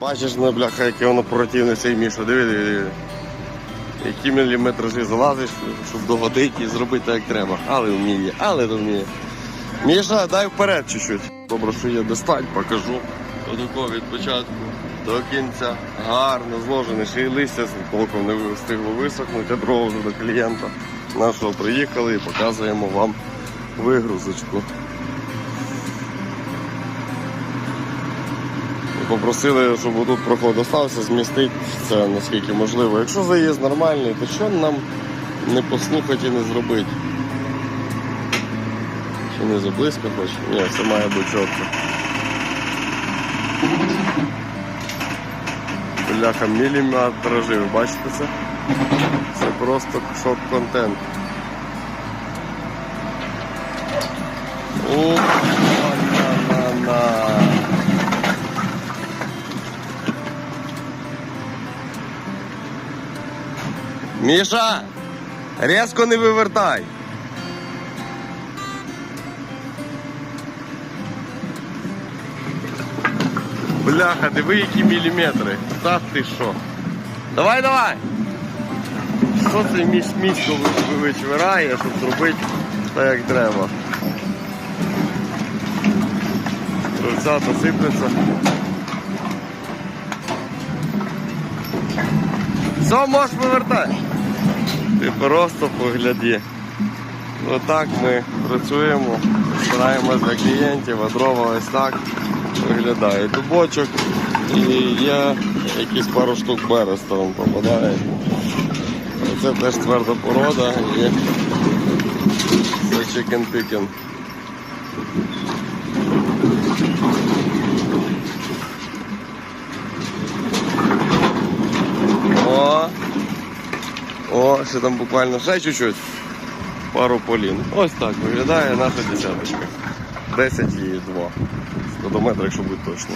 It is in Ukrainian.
Бачиш, ну, бляха, яке воно противне цей міша, диви, диви, диви. Які міліметражі залазиш, щоб догодити і зробити так, як треба. Але вміє, але вміє. Міша, дай вперед чуть-чуть. Добре, що є достать, покажу. Отако від початку до кінця. Гарно зложене, ще й листя толком не встигло висохнути, а дрова вже до клієнта. Нашого приїхали і показуємо вам вигрузочку. Попросили, щоб тут проход остався, змістити це наскільки можливо. Якщо заїзд нормальний, то що нам не послухати і не зробити? Чи не заблизько хоч? Ні, все має бути чітко. Бляха, міліметражі, ви бачите це? Це просто шок-контент. О, Міша, резко не вивертай. Бляха, диви які міліметри. Та ти що? Давай, давай. Що мішко ви- ви- вичвирає, щоб зробити так, як треба. Крольцята сипляться. Все, можеш вивертати. Ти просто погляді. Отак ми працюємо, стараємось для клієнтів, а дрова ось так виглядає. Дубочок і є якісь пару штук береста вам попадає. Це теж тверда порода і це chicken picking. О, о, ще там буквально ще чуть-чуть. Пару полін. Ось так виглядає наша десяточка. 10 і 2. Спідометр, якщо бути точно.